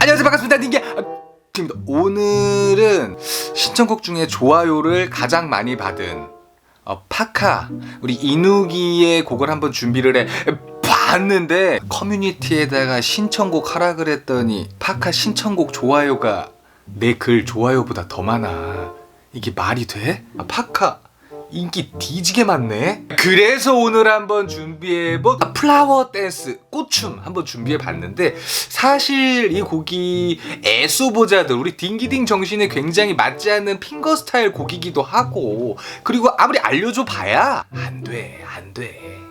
안녕하세요. 반갑습니다. 닌게. 아, 입니다. 오늘은 신청곡 중에 좋아요를 가장 많이 받은 어, 파카 우리 이누기의 곡을 한번 준비를 해 봤는데 커뮤니티에다가 신청곡 하라 그랬더니 파카 신청곡 좋아요가 내 글 좋아요보다 더 많아. 이게 말이 돼? 아, 파카 인기 뒤지게 많네. 그래서 오늘 한번 준비해본 플라워 댄스 꽃춤 한번 준비해봤는데 사실 이 곡이 애쏘보자들 우리 딩기딩 정신에 굉장히 맞지 않는 핑거 스타일 곡이기도 하고 그리고 아무리 알려줘 봐야 안 돼, 안 돼.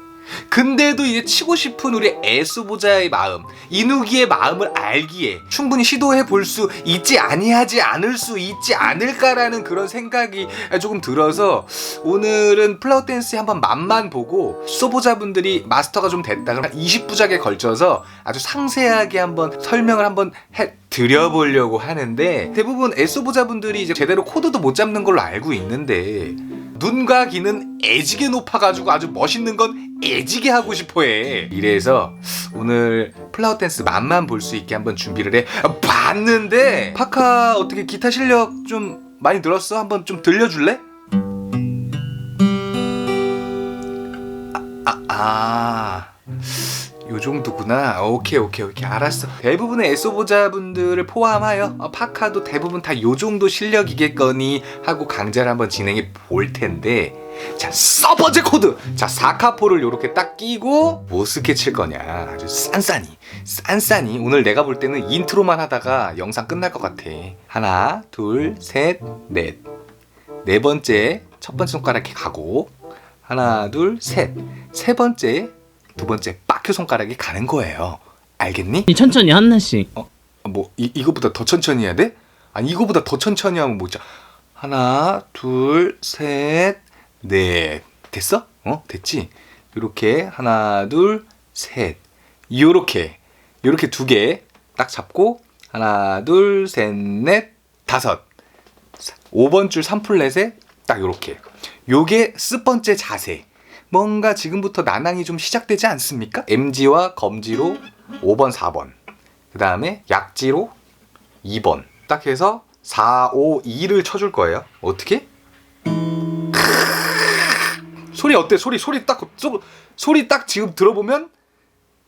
근데도 이제 치고 싶은 우리 애쏘보자의 마음, 이누기의 마음을 알기에 충분히 시도해 볼 수 있지 아니하지 않을 수 있지 않을까라는 그런 생각이 조금 들어서 오늘은 플라워 댄스에 한번 맛만 보고 소보자분들이 마스터가 좀 됐다 한 20부작에 걸쳐서 아주 상세하게 한번 설명을 한번 해 드려보려고 하는데 대부분 애쏘보자분들이 이제 제대로 코드도 못 잡는 걸로 알고 있는데 눈과 귀는 애지게 높아가지고 아주 멋있는 건 애지게 하고 싶어해. 이래서 오늘 플라워 댄스 맛만 볼 수 있게 한번 준비를 해 봤는데 파카 어떻게 기타 실력 좀 많이 늘었어? 한번 좀 들려줄래? 아, 아, 요 정도구나. 오케이, 오케이, 오케이. 알았어. 대부분의 애써보자분들을 포함하여 어, 파카도 대부분 다 요 정도 실력이겠거니 하고 강좌를 한번 진행해 볼 텐데. 자, 서버제 코드. 자, 사카포를 요렇게 딱 끼고 뭐 스케칠 거냐. 아주 싼싸니. 싼싸니. 오늘 내가 볼 때는 인트로만 하다가 영상 끝날 것 같아. 하나, 둘, 셋, 넷. 네 번째 첫 번째 손가락에 가고 하나, 둘, 셋. 세 번째, 두 번째 빡큐 손가락이 가는 거예요. 알겠니? 천천히 하나씩. 뭐 이, 이거보다 더 천천히 해야 돼? 아니 이거보다 더 천천히 하면 뭐죠? 하나, 둘, 셋, 넷. 됐어? 어? 됐지? 이렇게 하나, 둘, 셋. 요렇게 요렇게 두 개 딱 잡고 하나, 둘, 셋, 넷, 다섯. 5번 줄 3플랫에 딱 요렇게. 요게 스 번째 자세. 뭔가 지금부터 난항이 좀 시작되지 않습니까? MG와 검지로 5번, 4번. 그 다음에 약지로 2번. 딱 해서 4, 5, 2를 쳐줄 거예요. 어떻게? 소리 어때? 소리 소리 딱 소, 소리 딱 지금 들어보면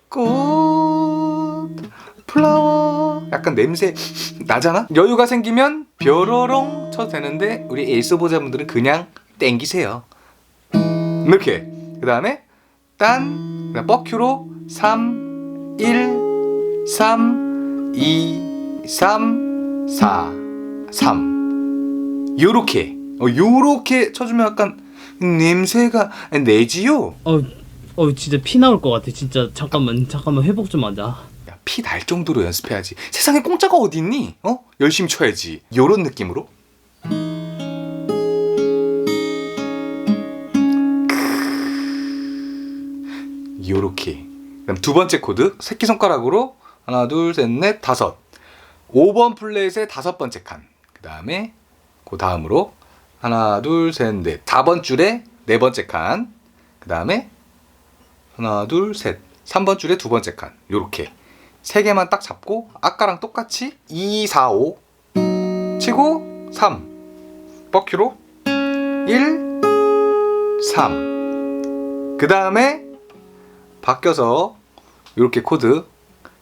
꽃 플라워 약간 냄새 나잖아. 여유가 생기면 벼러렁 쳐도 되는데 우리 에이스 보자분들은 그냥 땡기세요. 이렇게 그 다음에 딴 뻑큐로 3 1 3 2 3 4 3 요렇게 어, 요렇게 쳐주면 약간 냄새가 내지요. 어, 어 진짜 피 나올 것 같아. 진짜 잠깐만 잠깐만 회복 좀 하자. 야, 피날 정도로 연습해야지. 세상에 공짜가 어디 있니? 어? 열심히 쳐야지. 요런 느낌으로. 요렇게. 그럼 두 번째 코드 새끼 손가락으로 하나, 둘, 셋, 넷, 다섯. 5번 플랫의 다섯 번째 칸. 그 다음에 그 다음으로 하나, 둘, 셋, 넷. 4번 줄에 네 번째 칸. 그 다음에 하나, 둘, 셋. 3번 줄에 두 번째 칸. 요렇게. 세 개만 딱 잡고 아까랑 똑같이 2, 4, 5 치고 3 뻑큐로 1, 3. 그 다음에 바뀌어서 이렇게 코드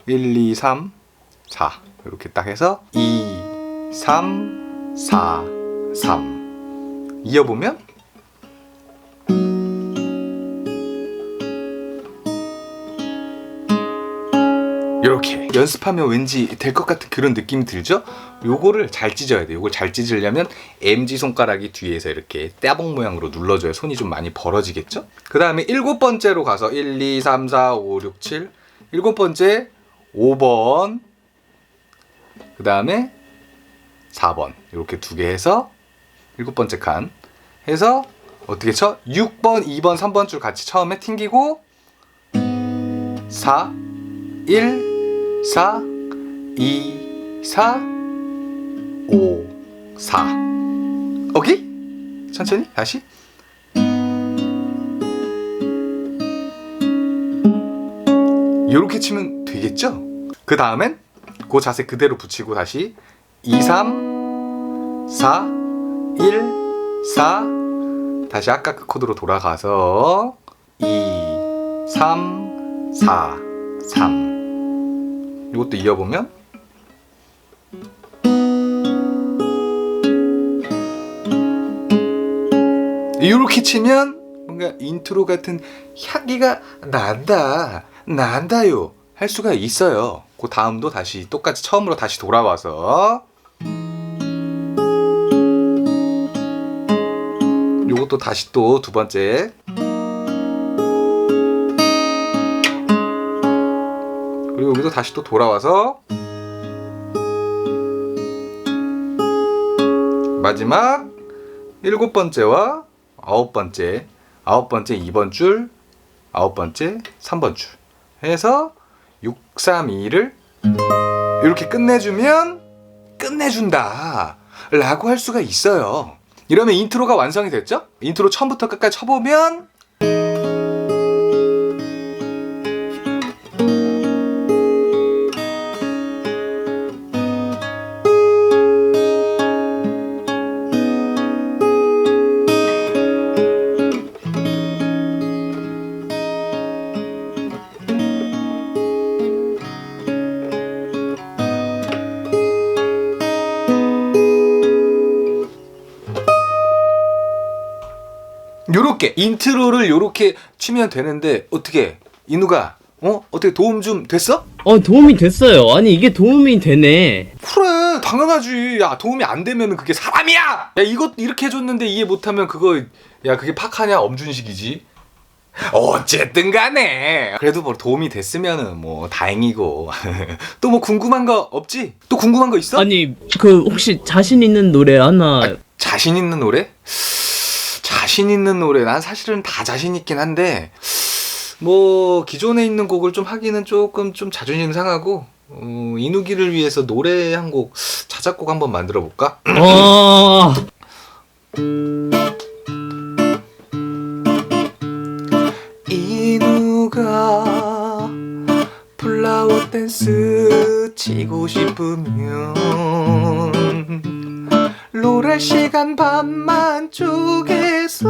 1, 2, 3, 4 이렇게 딱 해서 2, 3, 4, 3 이어보면 이렇게 연습하면 왠지 될 것 같은 그런 느낌이 들죠? 요거를 잘 찢어야 돼요. 요걸 잘 찢으려면 MG 손가락이 뒤에서 이렇게 떼봉 모양으로 눌러줘야 손이 좀 많이 벌어지겠죠? 그 다음에 일곱 번째로 가서 1, 2, 3, 4, 5, 6, 7 일곱 번째 5번 그 다음에 4번 이렇게 두 개 해서 일곱 번째 칸 해서 어떻게 쳐? 6번, 2번, 3번 줄 같이 처음에 튕기고 4, 1, 4, 2, 4, 5, 4. 오케이? 천천히 다시. 요렇게 치면 되겠죠? 그 다음엔 그그 자세 그대로 붙이고 다시 2 3 4 1 4 다시 아까 그 코드로 돌아가서 2 3 4 3 이것도 이어보면 이렇게 치면 뭔가 인트로 같은 향기가 난다 난다요 할 수가 있어요. 그 다음도 다시 똑같이 처음으로 다시 돌아와서 요것도 다시 또 두 번째 그리고 여기도 다시 또 돌아와서 마지막 일곱 번째와 아홉 번째, 아홉 번째 2번 줄, 아홉 번째 3번 줄 해서 6, 3, 2를 이렇게 끝내주면 끝내준다 라고 할 수가 있어요. 이러면 인트로가 완성이 됐죠? 인트로 처음부터 끝까지 쳐보면 요렇게 인트로를 요렇게 치면 되는데 어떻게 인우가 어 어떻게 도움 좀 됐어? 어 도움이 됐어요. 아니 이게 도움이 되네. 그래 당연하지 야 도움이 안 되면 그게 사람이야 야 이것 이렇게 해줬는데 이해 못하면 그거 야 그게 팍하냐 엄준식이지 어쨌든 간에 그래도 뭐 도움이 됐으면은 뭐 다행이고 또 뭐 궁금한 거 없지? 또 궁금한 거 있어? 아니 그 혹시 자신 있는 노래 하나 아, 자신 있는 노래? 자신 있는 노래 난 사실은 다 자신 있긴 한데 뭐 기존에 있는 곡을 좀 하기는 조금 좀 자존심 상하고 어, 이누기를 위해서 노래 한 곡 자작곡 한번 만들어 볼까? 어 이누가 플라워 댄스 치고 싶으면 롤할 시간 반만 쪼개서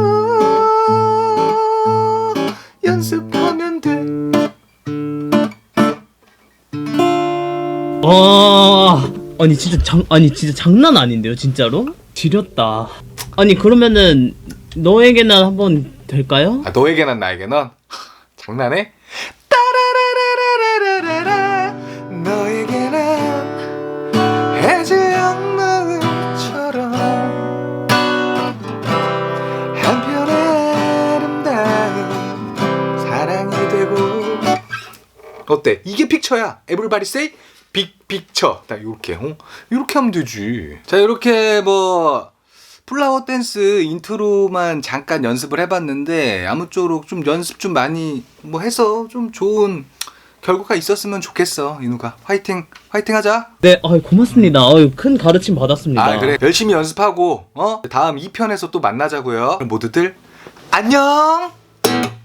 연습하면 돼. 어, 아니 진짜 장 아니 진짜 장난 아닌데요 진짜로? 지렸다. 아니 그러면은 너에게나 한번 될까요? 아, 너에게난 나에게는 장난해? 어때? 이게 픽처야. 에브리바디 세이 빅 픽처 딱 요렇게 어? 요렇게 하면 되지. 자 요렇게 뭐 플라워 댄스 인트로만 잠깐 연습을 해봤는데 아무쪼록 좀 연습 좀 많이 뭐 해서 좀 좋은 결과가 있었으면 좋겠어 인우가. 화이팅 화이팅 하자. 네, 아 고맙습니다. 어큰 가르침 받았습니다. 아 그래. 열심히 연습하고 어? 다음 2편에서 또 만나자고요. 모두들 안녕